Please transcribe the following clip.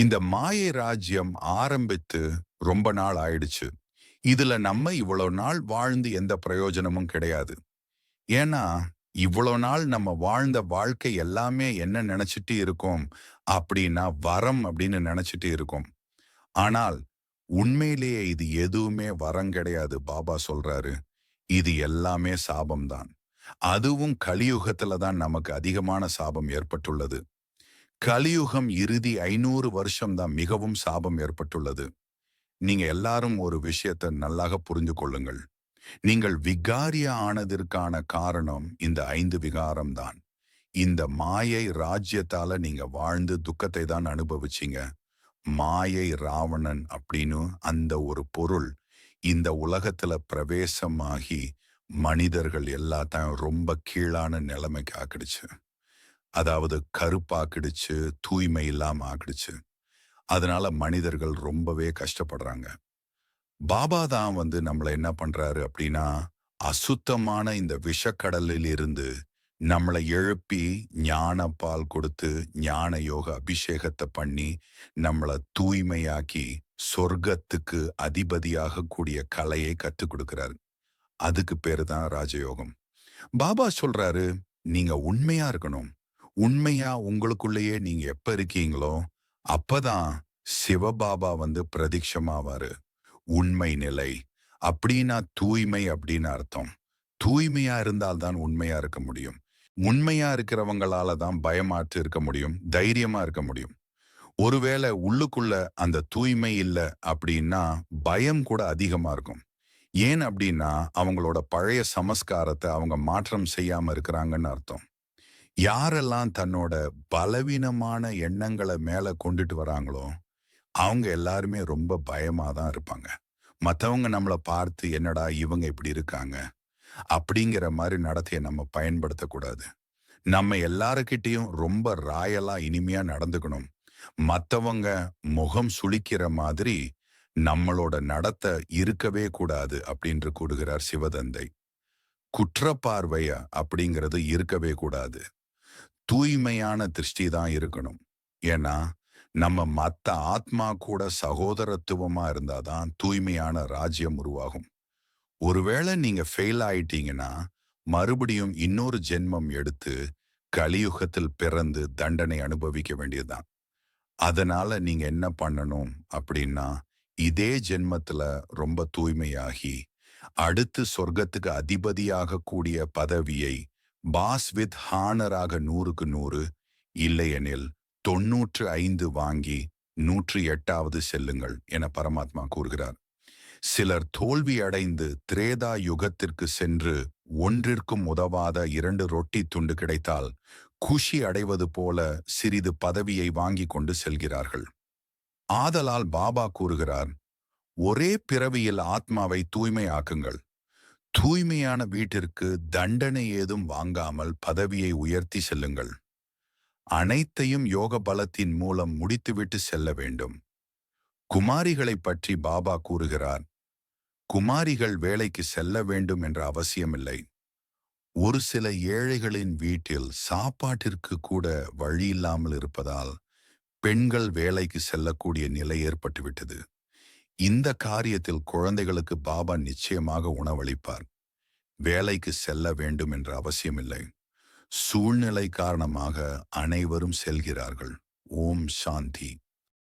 இந்த மாயை ராஜ்யம் ஆரம்பித்து ரொம்ப நாள் ஆயிடுச்சு. இதுல நம்ம இவ்வளவு நாள் வாழ்ந்து எந்த பிரயோஜனமும் கிடையாது. ஏன்னா இவ்வளவு நாள் நம்ம வாழ்ந்த வாழ்க்கை எல்லாமே என்ன நினைச்சிட்டு இருக்கோம்? அப்படின்னா வரம் அப்படின்னு நினைச்சிட்டு இருக்கோம். ஆனால் உண்மையிலேயே இது எதுவுமே வரம் கிடையாது பாபா சொல்றாரு. இது எல்லாமே சாபம்தான். அதுவும் கலியுகத்துல தான் நமக்கு அதிகமான சாபம் ஏற்பட்டுள்ளது. கலியுகம் இறுதி ஐநூறு வருஷம் தான் மிகவும் சாபம் ஏற்பட்டுள்ளது. நீங்க எல்லாரும் ஒரு விஷயத்தை நல்லாக புரிந்து கொள்ளுங்கள். நீங்கள் விகாரியா ஆனதற்கான காரணம் இந்த ஐந்து விகாரம் தான். இந்த மாயை ராஜ்யத்தால நீங்க வாழ்ந்து துக்கத்தை தான் அனுபவிச்சீங்க. மாயை ராவணன் அப்படின்னு அந்த ஒரு பொருள் இந்த உலகத்துல பிரவேசமாகி மனிதர்கள் எல்லாத்தையும் ரொம்ப கீழான நிலைமைக்கு ஆக்கிடுச்சு. அதாவது கருப்பாக்கிடுச்சு தூய்மை இல்லாம ஆக்கிடுச்சு. அதனால மனிதர்கள் ரொம்பவே கஷ்டப்படுறாங்க. பாபா தான் வந்து நம்மளை என்ன பண்றாரு அப்படின்னா அசுத்தமான இந்த விஷக்கடலில் இருந்து நம்மளை எழுப்பி ஞான பால் கொடுத்து ஞான யோக அபிஷேகத்தை பண்ணி நம்மளை தூய்மையாக்கி சொர்க்கத்துக்கு அதிபதியாக கூடிய கலையை கற்றுக் கொடுக்கிறாரு. அதுக்கு பேரு தான் ராஜயோகம். பாபா சொல்றாரு நீங்க உண்மையா இருக்கணும். உண்மையா உங்களுக்குள்ளேயே நீங்க எப்ப இருக்கீங்களோ அப்பதான் சிவபாபா வந்து பிரதீட்சமாவாரு உண்மை நிலை. அப்படின்னா தூய்மை அப்படின்னு அர்த்தம். தூய்மையா இருந்தால்தான் உண்மையா இருக்க முடியும். உண்மையா இருக்கிறவங்களால தான் பயமாற்று இருக்க முடியும். தைரியமா இருக்க முடியும். ஒருவேளை உள்ளுக்குள்ள அந்த தூய்மை இல்லை அப்படின்னா பயம் கூட அதிகமா இருக்கும். ஏன் அப்படின்னா அவங்களோட பழைய சமஸ்காரத்தை அவங்க மாற்றம் செய்யாம இருக்கிறாங்கன்னு அர்த்தம். யாரெல்லாம் தன்னோட பலவீனமான எண்ணங்களை மேல கொண்டுட்டு வராங்களோ அவங்க எல்லாருமே ரொம்ப பயமாக தான் இருப்பாங்க. மற்றவங்க நம்மளை பார்த்து என்னடா இவங்க இப்படி இருக்காங்க? அப்படிங்கிற மாதிரி நடத்தையை நம்ம பயன்படுத்தக்கூடாது. நம்ம எல்லாருக்கிட்டேயும் ரொம்ப ராயலாக இனிமையா நடந்துக்கணும். மற்றவங்க முகம் சுளிக்கிற மாதிரி நம்மளோட நடத்த இருக்கவே கூடாது அப்படின்னு கூடுகிறார் சிவதந்தை. குற்றப்பார்வைய அப்படிங்கிறது இருக்கவே கூடாது. தூய்மையான திருஷ்டி தான் இருக்கணும். ஏன்னா நம்ம மத்த ஆத்மா கூட சகோதரத்துவமா இருந்தாதான் தூய்மையான ராஜ்யம் உருவாகும். ஒருவேளை நீங்க ஃபெயில் ஆயிட்டீங்கன்னா மறுபடியும் இன்னொரு ஜென்மம் எடுத்து கலியுகத்தில் பிறந்து தண்டனை அனுபவிக்க வேண்டியதுதான். அதனால நீங்க என்ன பண்ணணும் அப்படின்னா இதே ஜென்மத்துல ரொம்ப தூய்மையாகி அடுத்து சொர்க்கத்துக்கு அதிபதியாக கூடிய பதவியை பாஸ் வித் ஹானராக நூறுக்கு நூறு இல்லையெனில் தொன்னூற்று ஐந்து வாங்கி நூற்றி எட்டாவது செல்லுங்கள் என பரமாத்மா கூறுகிறார். சிலர் தோல்வி அடைந்து திரேதா யுகத்திற்கு சென்று ஒன்றிற்கும் உதவாத இரண்டு ரொட்டி துண்டு கிடைத்தால் குஷி அடைவது போல சிறிது பதவியை வாங்கி கொண்டு செல்கிறார்கள். ஆதலால் பாபா கூறுகிறார் ஒரே பிறவியில் ஆத்மாவை தூய்மையாக்குங்கள். தூய்மையான வீட்டிற்கு தண்டனை ஏதும் வாங்காமல் பதவியை உயர்த்தி செல்லுங்கள். அனைத்தையும் யோக பலத்தின் மூலம் முடித்துவிட்டு செல்ல வேண்டும். குமாரிகளை பற்றி பாபா கூறுகிறார் குமாரிகள் வேலைக்கு செல்ல வேண்டும் என்ற அவசியமில்லை. ஒரு சில ஏழைகளின் வீட்டில் சாப்பாட்டிற்கு கூட வழி இல்லாமல் இருப்பதால் பெண்கள் வேலைக்கு செல்லக்கூடிய நிலை ஏற்பட்டுவிட்டது. இந்த காரியத்தில் குழந்தைகளுக்கு பாபா நிச்சயமாக உணவளிப்பார். வேலைக்கு செல்ல வேண்டும் என்ற அவசியமில்லை. சூழ்நிலை காரணமாக அனைவரும் செல்கிறார்கள். ஓம் சாந்தி.